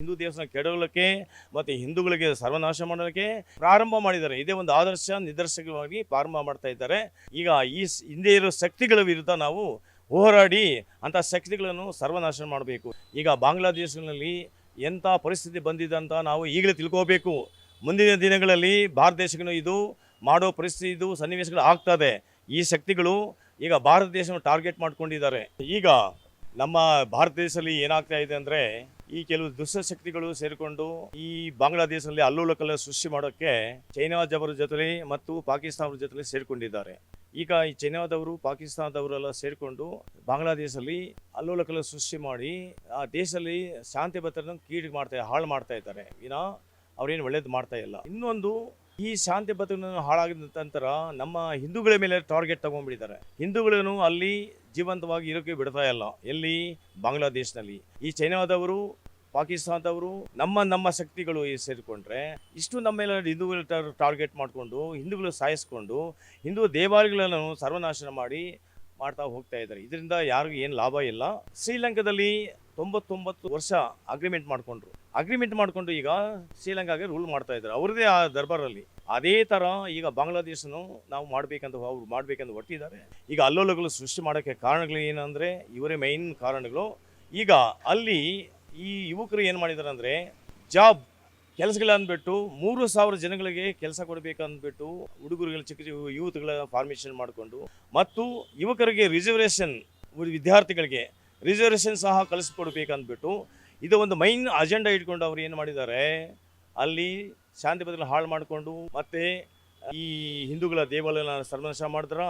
ಹಿಂದೂ ದೇವಸ್ಥಾನ ಕೆಡವಲಿಕ್ಕೆ ಮತ್ತು ಹಿಂದೂಗಳಿಗೆ ಸರ್ವನಾಶ ಮಾಡೋದಕ್ಕೆ ಪ್ರಾರಂಭ ಮಾಡಿದ್ದಾರೆ. ಇದೇ ಒಂದು ಆದರ್ಶ ನಿದರ್ಶಕವಾಗಿ ಪ್ರಾರಂಭ ಮಾಡ್ತಾ ಇದ್ದಾರೆ. ಈಗ ಈ ಹಿಂದೆ ಇರೋ ಶಕ್ತಿಗಳ ವಿರುದ್ಧ ನಾವು ಹೋರಾಡಿ ಅಂಥ ಶಕ್ತಿಗಳನ್ನು ಸರ್ವನಾಶ ಮಾಡಬೇಕು. ಈಗ ಬಾಂಗ್ಲಾದೇಶಗಳಲ್ಲಿ ಎಂಥ ಪರಿಸ್ಥಿತಿ ಬಂದಿದೆ ಅಂತ ನಾವು ಈಗಲೇ ತಿಳ್ಕೋಬೇಕು. ಮುಂದಿನ ದಿನಗಳಲ್ಲಿ ಭಾರತ ದೇಶಕ್ಕೂ ಇದು ಮಾಡೋ ಪರಿಸ್ಥಿತಿ ಇದು ಸನ್ನಿವೇಶಗಳು ಆಗ್ತದೆ ಈ ಶಕ್ತಿಗಳು ಈಗ ಭಾರತ ದೇಶವನ್ನು ಟಾರ್ಗೆಟ್ ಮಾಡ್ಕೊಂಡಿದ್ದಾರೆ. ಈಗ ನಮ್ಮ ಭಾರತ ದೇಶದಲ್ಲಿ ಏನಾಗ್ತಾ ಇದೆ ಅಂದರೆ ಈ ಕೆಲವು ದುಷ್ಟಶಕ್ತಿಗಳು ಸೇರಿಕೊಂಡು ಈ ಬಾಂಗ್ಲಾದೇಶದಲ್ಲಿ ಅಲ್ಲೋಲಕಲ್ಲ ಸೃಷ್ಟಿ ಮಾಡೋಕ್ಕೆ ಚೈನಾದವರ ಜೊತೆ ಮತ್ತು ಪಾಕಿಸ್ತಾನದ ಜೊತೆ ಸೇರಿಕೊಂಡಿದ್ದಾರೆ. ಈಗ ಈ ಚೈನಾದವರು, ಪಾಕಿಸ್ತಾನದವರೆಲ್ಲ ಸೇರಿಕೊಂಡು ಬಾಂಗ್ಲಾದೇಶದಲ್ಲಿ ಅಲ್ಲೋಲಕಲ್ಲ ಸೃಷ್ಟಿ ಮಾಡಿ ಆ ದೇಶದಲ್ಲಿ ಶಾಂತಿ ಭದ್ರತೆಯನ್ನು ಕೀಡು ಮಾಡ್ತಾ, ಹಾಳು ಮಾಡ್ತಾ ಇದ್ದಾರೆ. ವಿನ, ಅವ್ರೇನು ಒಳ್ಳೇದು ಮಾಡ್ತಾ ಇಲ್ಲ. ಇನ್ನೊಂದು, ಈ ಶಾಂತಿ ಭದ್ರತೆಯನ್ನು ಹಾಳಾಗಿದ ನಂತರ ನಮ್ಮ ಹಿಂದೂಗಳ ಮೇಲೆ ಟಾರ್ಗೆಟ್ ತಗೊಂಡ್ಬಿಟ್ಟಿದ್ದಾರೆ. ಹಿಂದೂಗಳನ್ನು ಅಲ್ಲಿ ಜೀವಂತವಾಗಿ ಇರೋಕೆ ಬಿಡ್ತಾ ಇಲ್ಲ. ಎಲ್ಲಿ? ಬಾಂಗ್ಲಾದೇಶನಲ್ಲಿ. ಈ ಚೈನಾದವರು, ಪಾಕಿಸ್ತಾನದವರು, ನಮ್ಮ ನಮ್ಮ ಶಕ್ತಿಗಳು ಸೇರಿಕೊಂಡ್ರೆ ಇಷ್ಟು ನಮ್ಮೆಲ್ಲ ಮೇಲೆ ಹಿಂದೂಗಳ ಟಾರ್ಗೆಟ್ ಮಾಡಿಕೊಂಡು, ಹಿಂದೂಗಳು ಸಾಯಿಸ್ಕೊಂಡು, ಹಿಂದೂ ದೇವಾಲಯಗಳನ್ನು ಸರ್ವನಾಶನ ಮಾಡಿ ಮಾಡ್ತಾ ಹೋಗ್ತಾ ಇದ್ದಾರೆ. ಇದರಿಂದ ಯಾರಿಗೂ ಏನು ಲಾಭ ಇಲ್ಲ. ಶ್ರೀಲಂಕಾದಲ್ಲಿ ತೊಂಬತ್ತೊಂಬತ್ತು ವರ್ಷ ಅಗ್ರಿಮೆಂಟ್ ಮಾಡಿಕೊಂಡ್ರು. ಅಗ್ರಿಮೆಂಟ್ ಮಾಡಿಕೊಂಡು ಈಗ ಶ್ರೀಲಂಕಾಗೆ ರೂಲ್ ಮಾಡ್ತಾ ಇದ್ದಾರೆ. ಅವ್ರದೇ ಆ ದರ್ಬಾರಲ್ಲಿ. ಅದೇ ಥರ ಈಗ ಬಾಂಗ್ಲಾದೇಶನು ನಾವು ಮಾಡಬೇಕಂತ ಅವ್ರು ಮಾಡಬೇಕಂತ ಹೊರಟಿದ್ದಾರೆ. ಈಗ ಅಲ್ಲೋಲಗಳು ಸೃಷ್ಟಿ ಮಾಡೋಕ್ಕೆ ಕಾರಣಗಳು ಏನಂದರೆ, ಇವರೇ ಮೈನ್ ಕಾರಣಗಳು. ಈಗ ಅಲ್ಲಿ ಈ ಯುವಕರು ಏನು ಮಾಡಿದ್ದಾರೆ ಅಂದರೆ ಜಾಬ್ ಕೆಲಸಗಳನ್ಬಿಟ್ಟು ಮೂರು ಸಾವಿರ ಜನಗಳಿಗೆ ಕೆಲಸ ಕೊಡಬೇಕಂದ್ಬಿಟ್ಟು ಹುಡುಗರುಗಳ, ಚಿಕ್ಕ ಚಿಕ್ಕ ಯೂತ್ಗಳ ಫಾರ್ಮೇಷನ್ ಮಾಡಿಕೊಂಡು ಮತ್ತು ಯುವಕರಿಗೆ ರಿಸರ್ವೇಷನ್ ವಿದ್ಯಾರ್ಥಿಗಳಿಗೆ ರಿಸರ್ವೇಷನ್ ಸಹ ಕಲಿಸ್ಕೊಡ್ಬೇಕಂದ್ಬಿಟ್ಟು ಇದು ಒಂದು ಮೈನ್ ಅಜೆಂಡಾ ಇಟ್ಕೊಂಡು ಅವ್ರು ಏನು ಮಾಡಿದ್ದಾರೆ? ಅಲ್ಲಿ ಶಾಂತಿ ಬದಲು ಹಾಳು ಮಾಡಿಕೊಂಡು ಮತ್ತೆ ಈ ಹಿಂದೂಗಳ ದೇವಾಲಯನ ಸರ್ವನಾಶ ಮಾಡಿದ್ರ?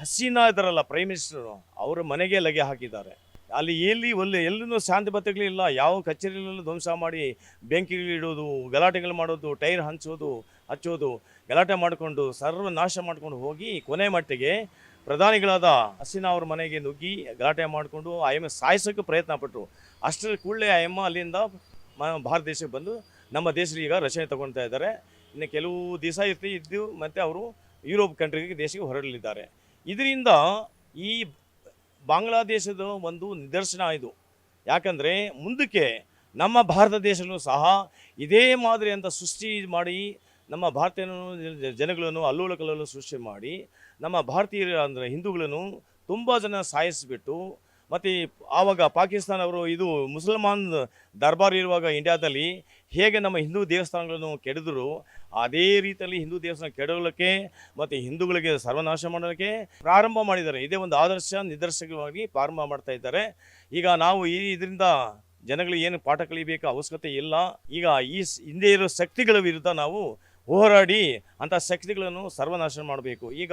ಹಸೀನಾ ಇದ್ದಾರಲ್ಲ ಪ್ರೈಮ್ ಮಿನಿಸ್ಟರ್ ಅವರ ಮನೆಗೆ ಲಗೆ ಹಾಕಿದ್ದಾರೆ. ಅಲ್ಲಿ ಎಲ್ಲಿ ಒಳ್ಳೆ ಎಲ್ಲೂ ಶಾಂತಿ ಭದ್ರಗಳಿಲ್ಲ ಯಾವ ಕಚೇರಿಗಳಲ್ಲೂ ಧ್ವಂಸ ಮಾಡಿ ಬೆಂಕಿಗಳಿಡೋದು ಗಲಾಟೆಗಳು ಮಾಡೋದು, ಟೈರ್ ಹಂಚೋದು, ಹಚ್ಚೋದು, ಗಲಾಟೆ ಮಾಡಿಕೊಂಡು ಸರ್ವನಾಶ ಮಾಡ್ಕೊಂಡು ಹೋಗಿ ಕೊನೆ ಮಟ್ಟಿಗೆ ಪ್ರಧಾನಿಗಳಾದ ಹಸೀನಾ ಅವ್ರ ಮನೆಗೆ ನುಗ್ಗಿ ಗಲಾಟೆ ಮಾಡಿಕೊಂಡು ಆ ಎಮ್ಮೆ ಸಾಯಿಸೋಕ್ಕೆ ಪ್ರಯತ್ನ ಪಟ್ಟರು ಅಷ್ಟರ ಕೂಡಲೇ ಆ ಎಮ್ಮ ಅಲ್ಲಿಂದ ಭಾರತ ದೇಶಕ್ಕೆ ಬಂದು ನಮ್ಮ ದೇಶದಲ್ಲಿ ಈಗ ರಚನೆ ತಗೊಳ್ತಾ ಇದ್ದಾರೆ. ಇನ್ನು ಕೆಲವು ದಿವಸ ಇರ್ತಿ ಇದ್ದು ಮತ್ತು ಅವರು ಯುರೋಪ್ ಕಂಟ್ರಿಗೆ ದೇಶಕ್ಕೆ ಹೊರಡಲಿದ್ದಾರೆ. ಇದರಿಂದ ಈ ಬಾಂಗ್ಲಾದೇಶದ ಒಂದು ನಿದರ್ಶನ ಇದು. ಯಾಕಂದರೆ ಮುಂದಕ್ಕೆ ನಮ್ಮ ಭಾರತ ದೇಶದಲ್ಲೂ ಸಹ ಇದೇ ಮಾದರಿ ಅಂತ ಸೃಷ್ಟಿ ಮಾಡಿ, ನಮ್ಮ ಭಾರತೀಯ ಜನಗಳನ್ನು ಅಲ್ಲೋಲ ಕಲ್ಲೋಲ ಸೃಷ್ಟಿ ಮಾಡಿ ನಮ್ಮ ಭಾರತೀಯರು ಅಂದರೆ ಹಿಂದೂಗಳನ್ನು ತುಂಬ ಜನ ಸಾಯಿಸಿಬಿಟ್ಟು, ಮತ್ತು ಆವಾಗ ಪಾಕಿಸ್ತಾನವರು ಇದು ಮುಸಲ್ಮಾನ್ ದರ್ಬಾರ್ ಇರುವಾಗ ಇಂಡಿಯಾದಲ್ಲಿ ಹೇಗೆ ನಮ್ಮ ಹಿಂದೂ ದೇವಸ್ಥಾನಗಳನ್ನು ಕೆಡಿದ್ರು, ಅದೇ ರೀತಿಯಲ್ಲಿ ಹಿಂದೂ ದೇವಸ್ಥಾನ ಕೆಡಲಿಕ್ಕೆ ಮತ್ತು ಹಿಂದೂಗಳಿಗೆ ಸರ್ವನಾಶ ಮಾಡೋಕ್ಕೆ ಪ್ರಾರಂಭ ಮಾಡಿದ್ದಾರೆ. ಇದೇ ಒಂದು ಆದರ್ಶ ನಿದರ್ಶಕವಾಗಿ ಪ್ರಾರಂಭ ಮಾಡ್ತಾ ಇದ್ದಾರೆ. ಈಗ ನಾವು ಈ ಇದರಿಂದ ಜನಗಳಿಗೆ ಏನು ಪಾಠ ಕಲಿಬೇಕು ಅವಶ್ಯಕತೆ ಇಲ್ಲ. ಈಗ ಈ ಹಿಂದೆ ಇರೋ ಶಕ್ತಿಗಳ ವಿರುದ್ಧ ನಾವು ಹೋರಾಡಿ ಅಂಥ ಶಕ್ತಿಗಳನ್ನು ಸರ್ವನಾಶ ಮಾಡಬೇಕು. ಈಗ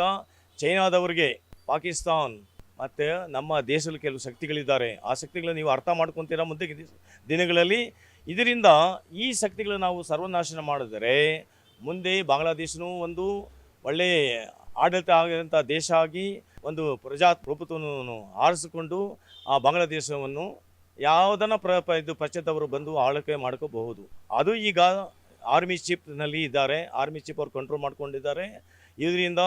ಚೈನಾದವರಿಗೆ ಪಾಕಿಸ್ತಾನ್ ಮತ್ತು ನಮ್ಮ ದೇಶದಲ್ಲಿ ಕೆಲವು ಶಕ್ತಿಗಳಿದ್ದಾರೆ. ಆ ಶಕ್ತಿಗಳನ್ನು ನೀವು ಅರ್ಥ ಮಾಡ್ಕೊತೀರಾ ಮುಂದೆ ದಿನಗಳಲ್ಲಿ? ಇದರಿಂದ ಈ ಶಕ್ತಿಗಳನ್ನು ನಾವು ಸರ್ವನಾಶನ ಮಾಡಿದರೆ ಮುಂದೆ ಬಾಂಗ್ಲಾದೇಶನೂ ಒಂದು ಒಳ್ಳೆಯ ಆಡಳಿತ ಆಗಿದಂಥ ದೇಶ ಆಗಿ ಒಂದು ಪ್ರಜಾಪ್ರಭುತ್ವವನ್ನು ಆರಿಸಿಕೊಂಡು ಆ ಬಾಂಗ್ಲಾದೇಶವನ್ನು ಯಾವುದನ್ನ ಪ್ರ ಇದು ಪಶ್ಚಾತ್ತವರು ಬಂದು ಆಳ್ವಿಕೆ ಮಾಡ್ಕೋಬಹುದು. ಅದು ಈಗ ಆರ್ಮಿ ಚೀಫ್ನಲ್ಲಿ ಇದ್ದಾರೆ. ಆರ್ಮಿ ಚೀಫ್ ಅವರು ಕಂಟ್ರೋಲ್ ಮಾಡ್ಕೊಂಡಿದ್ದಾರೆ. ಇದರಿಂದ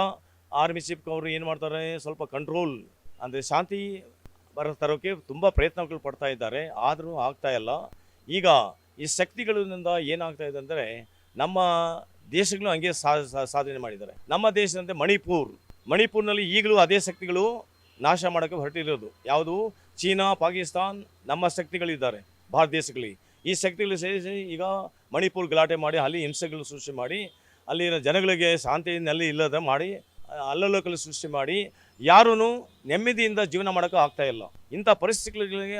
ಆರ್ಮಿ ಚೀಫ್ ಅವರು ಏನು ಮಾಡ್ತಾರೆ, ಸ್ವಲ್ಪ ಕಂಟ್ರೋಲ್ ಅಂದರೆ ಶಾಂತಿ ಬರ ತರೋಕ್ಕೆ ತುಂಬ ಪ್ರಯತ್ನಗಳು ಪಡ್ತಾ ಇದ್ದಾರೆ. ಆದರೂ ಆಗ್ತಾ ಇಲ್ಲ. ಈಗ ಈ ಶಕ್ತಿಗಳಿಂದ ಏನಾಗ್ತಾ ಇದೆ ಅಂದರೆ ನಮ್ಮ ದೇಶಗಳು ಹಂಗೆ ಸಾಧನೆ ಮಾಡಿದ್ದಾರೆ. ನಮ್ಮ ದೇಶದಂತೆ ಮಣಿಪುರ್. ಮಣಿಪುರ್ನಲ್ಲಿ ಈಗಲೂ ಅದೇ ಶಕ್ತಿಗಳು ನಾಶ ಮಾಡೋಕ್ಕೆ ಹೊರಟಿರೋದು. ಯಾವುದು? ಚೀನಾ, ಪಾಕಿಸ್ತಾನ್ ನಮ್ಮ ಶಕ್ತಿಗಳಿದ್ದಾರೆ, ಭಾರತ ದೇಶಗಳಲ್ಲಿ. ಈ ಶಕ್ತಿಗಳು ಸೇರಿಸಿ ಈಗ ಮಣಿಪುರ್ ಗಲಾಟೆ ಮಾಡಿ, ಅಲ್ಲಿ ಹಿಂಸೆಗಳು ಸೃಷ್ಟಿ ಮಾಡಿ ಅಲ್ಲಿನ ಜನಗಳಿಗೆ ಶಾಂತಿಯಲ್ಲಿ ಇಲ್ಲದ ಮಾಡಿ ಅಲ್ಲೋಲಕಲು ಸೃಷ್ಟಿ ಮಾಡಿ ಯಾರೂ ನೆಮ್ಮದಿಯಿಂದ ಜೀವನ ಮಾಡೋಕ್ಕೆ ಆಗ್ತಾ ಇಲ್ಲ. ಇಂಥ ಪರಿಸ್ಥಿತಿಗಳಿಗೆ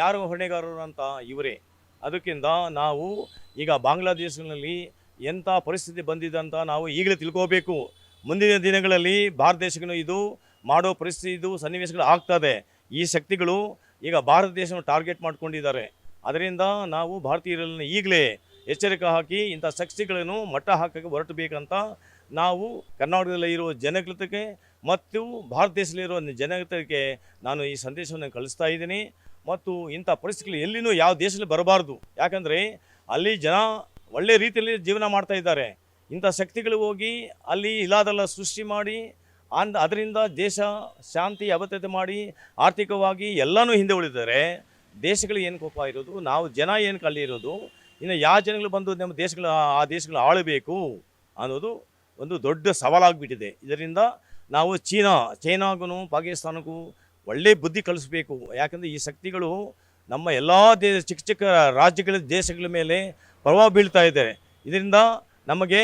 ಯಾರು ಹೊಣೆಗಾರರು ಅಂತ ಇವರೇ. ಅದಕ್ಕಿಂತ ನಾವು ಈಗ ಬಾಂಗ್ಲಾದೇಶನಲ್ಲಿ ಎಂಥ ಪರಿಸ್ಥಿತಿ ಬಂದಿದೆ ಅಂತ ನಾವು ಈಗಲೇ ತಿಳ್ಕೋಬೇಕು. ಮುಂದಿನ ದಿನಗಳಲ್ಲಿ ಭಾರತ ದೇಶಕ್ಕೂ ಇದು ಮಾಡೋ ಪರಿಸ್ಥಿತಿ, ಇದು ಸನ್ನಿವೇಶಗಳು ಆಗ್ತದೆ. ಈ ಶಕ್ತಿಗಳು ಈಗ ಭಾರತ ದೇಶವನ್ನು ಟಾರ್ಗೆಟ್ ಮಾಡ್ಕೊಂಡಿದ್ದಾರೆ. ಅದರಿಂದ ನಾವು ಭಾರತೀಯರಲ್ಲಿ ಈಗಲೇ ಎಚ್ಚರಿಕೆ ಹಾಕಿ ಇಂಥ ಶಕ್ತಿಗಳನ್ನು ಮಟ್ಟ ಹಾಕಕ್ಕೆ ಹೊರಟಬೇಕಂತ ನಾವು ಕರ್ನಾಟಕದಲ್ಲಿ ಇರುವ ಜನಗತಕ್ಕೆ ಮತ್ತು ಭಾರತ ದೇಶದಲ್ಲಿರುವ ಜನಗೃತಕ್ಕೆ ನಾನು ಈ ಸಂದೇಶವನ್ನು ಕಳಿಸ್ತಾ ಇದ್ದೀನಿ. ಮತ್ತು ಇಂಥ ಪರಿಸ್ಥಿತಿಗಳು ಎಲ್ಲಿನೂ ಯಾವ ದೇಶದಲ್ಲಿ ಬರಬಾರ್ದು. ಯಾಕಂದರೆ ಅಲ್ಲಿ ಜನ ಒಳ್ಳೆ ರೀತಿಯಲ್ಲಿ ಜೀವನ ಮಾಡ್ತಾ ಇದ್ದಾರೆ. ಇಂಥ ಶಕ್ತಿಗಳು ಹೋಗಿ ಅಲ್ಲಿ ಇಲ್ಲದೆಲ್ಲ ಸೃಷ್ಟಿ ಮಾಡಿ, ಅಂದ ಅದರಿಂದ ದೇಶ ಶಾಂತಿ, ಅಭದ್ರತೆ ಮಾಡಿ, ಆರ್ಥಿಕವಾಗಿ ಎಲ್ಲನೂ ಹಿಂದೆ ಉಳಿದರೆ ದೇಶಗಳು ಏನು ಕೋಪ ಇರೋದು? ನಾವು ಜನ ಏನು ಕಳ್ಳಿರೋದು ಇನ್ನು ಯಾವ ಜನಗಳು ಬಂದು ನಮ್ಮ ದೇಶಗಳ, ಆ ದೇಶಗಳು ಆಳಬೇಕು ಅನ್ನೋದು ಒಂದು ದೊಡ್ಡ ಸವಾಲಾಗಿಬಿಟ್ಟಿದೆ. ಇದರಿಂದ ನಾವು ಚೀನಾ ಚೈನಾಗೂ ಪಾಕಿಸ್ತಾನಕ್ಕೂ ಒಳ್ಳೆ ಬುದ್ಧಿ ಕಲಿಸ್ಬೇಕು. ಯಾಕಂದರೆ ಈ ಶಕ್ತಿಗಳು ನಮ್ಮ ಎಲ್ಲ ದೇ, ಚಿಕ್ಕ ಚಿಕ್ಕ ರಾಜ್ಯಗಳ ದೇಶಗಳ ಮೇಲೆ ಪ್ರಭಾವ ಬೀಳ್ತಾ ಇದ್ದಾರೆ. ಇದರಿಂದ ನಮಗೆ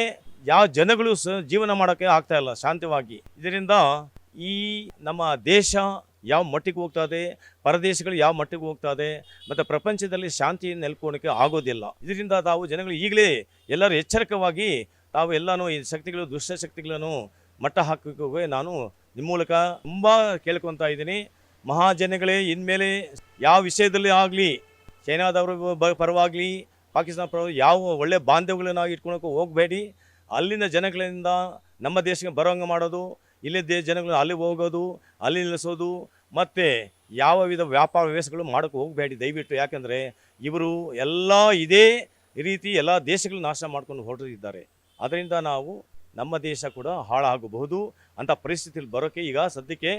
ಯಾವ ಜನಗಳು ಸ, ಜೀವನ ಮಾಡೋಕ್ಕೆ ಆಗ್ತಾ ಇಲ್ಲ ಶಾಂತವಾಗಿ. ಇದರಿಂದ ಈ ನಮ್ಮ ದೇಶ ಯಾವ ಮಟ್ಟಿಗೆ ಹೋಗ್ತಾ ಇದೆ, ಪರದೇಶಗಳು ಯಾವ ಮಟ್ಟಿಗೆ ಹೋಗ್ತಾ ಇದೆ, ಮತ್ತು ಪ್ರಪಂಚದಲ್ಲಿ ಶಾಂತಿ ನೆಲೆಕೊಳ್ಳೋಕ್ಕೆ ಆಗೋದಿಲ್ಲ. ಇದರಿಂದ ತಾವು ಜನಗಳು ಈಗಲೇ ಎಲ್ಲರೂ ಎಚ್ಚರಿಕವಾಗಿ ತಾವು ಎಲ್ಲನೂ ಈ ಶಕ್ತಿಗಳು, ದುಷ್ಟ ಶಕ್ತಿಗಳನ್ನು ಮಟ್ಟ ಹಾಕೋಕೆ ನಾನು. ನಿಮ್ಮ ಮೂಲಕ ತುಂಬ ಕೇಳ್ಕೊತಾ ಇದ್ದೀನಿ. ಮಹಾಜನಗಳೇ, ಇನ್ಮೇಲೆ ಯಾವ ವಿಷಯದಲ್ಲಿ ಆಗಲಿ ಚೈನಾದವರು ಪರವಾಗಲಿ, ಪಾಕಿಸ್ತಾನ ಪರವಾಗಿ ಯಾವ ಒಳ್ಳೆ ಬಾಂಧವ್ಯಗಳನ್ನ ಇಟ್ಕೊಳಕ್ಕೆ ಹೋಗಬೇಡಿ. ಅಲ್ಲಿನ ಜನಗಳಿಂದ ನಮ್ಮ ದೇಶಕ್ಕೆ ಬರೋಂಗೆ ಮಾಡೋದು, ಇಲ್ಲೇ ದೇಶ ಜನಗಳು ಅಲ್ಲಿ ಹೋಗೋದು, ಅಲ್ಲಿ ನಿಲ್ಲಿಸೋದು, ಮತ್ತು ಯಾವ ವಿಧ ವ್ಯಾಪಾರ ವ್ಯವಸ್ಥೆಗಳು ಮಾಡೋಕ್ಕೆ ಹೋಗಬೇಡಿ. ದಯವಿಟ್ಟು ಯಾಕೆಂದರೆ ಇವರು ಎಲ್ಲ ಇದೇ ರೀತಿ ಎಲ್ಲ ದೇಶಗಳು ನಾಶ ಮಾಡ್ಕೊಂಡು ಹೊರಟಿದ್ದಾರೆ. ಅದರಿಂದ ನಾವು ನಮ್ಮ ದೇಶ ಕೂಡ ಹಾಳಾಗಬಹುದು ಅಂತ ಪರಿಸ್ಥಿತಿಯಲ್ಲಿ ಬರೋಕ್ಕೆ ಈಗ ಸದ್ಯಕ್ಕೆ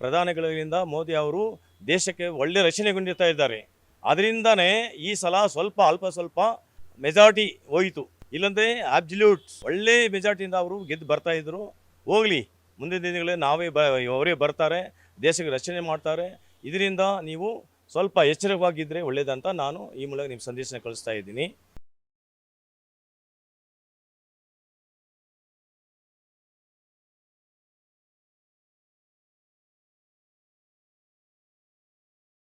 ಪ್ರಧಾನಿಗಳಿಂದ ಮೋದಿ ಅವರು ದೇಶಕ್ಕೆ ಒಳ್ಳೆ ರಚನೆಗೊಂಡಿರ್ತಾ ಇದ್ದಾರೆ. ಅದರಿಂದನೇ ಈ ಸಲ ಸ್ವಲ್ಪ ಅಲ್ಪ ಸ್ವಲ್ಪ ಮೆಜಾರಿಟಿ ಹೋಯಿತು. ಇಲ್ಲಂದ್ರೆ ಅಬ್ಸಲ್ಯೂಟ್ ಒಳ್ಳೆ ಮೆಜಾರಿಟಿಯಿಂದ ಅವರು ಗೆದ್ದು ಬರ್ತಾ ಇದ್ರು. ಹೋಗಲಿ, ಮುಂದಿನ ದಿನಗಳಲ್ಲಿ ನಾವೇ ಬ, ಅವರೇ ಬರ್ತಾರೆ, ದೇಶಕ್ಕೆ ರಚನೆ ಮಾಡ್ತಾರೆ. ಇದರಿಂದ ನೀವು ಸ್ವಲ್ಪ ಎಚ್ಚರವಾಗಿದ್ದರೆ ಒಳ್ಳೆಯದಂತ ನಾನು ಈ ಮೂಲಕ ನಿಮ್ಮ ಸಂದೇಶನ ಕಳಿಸ್ತಾ ಇದ್ದೀನಿ.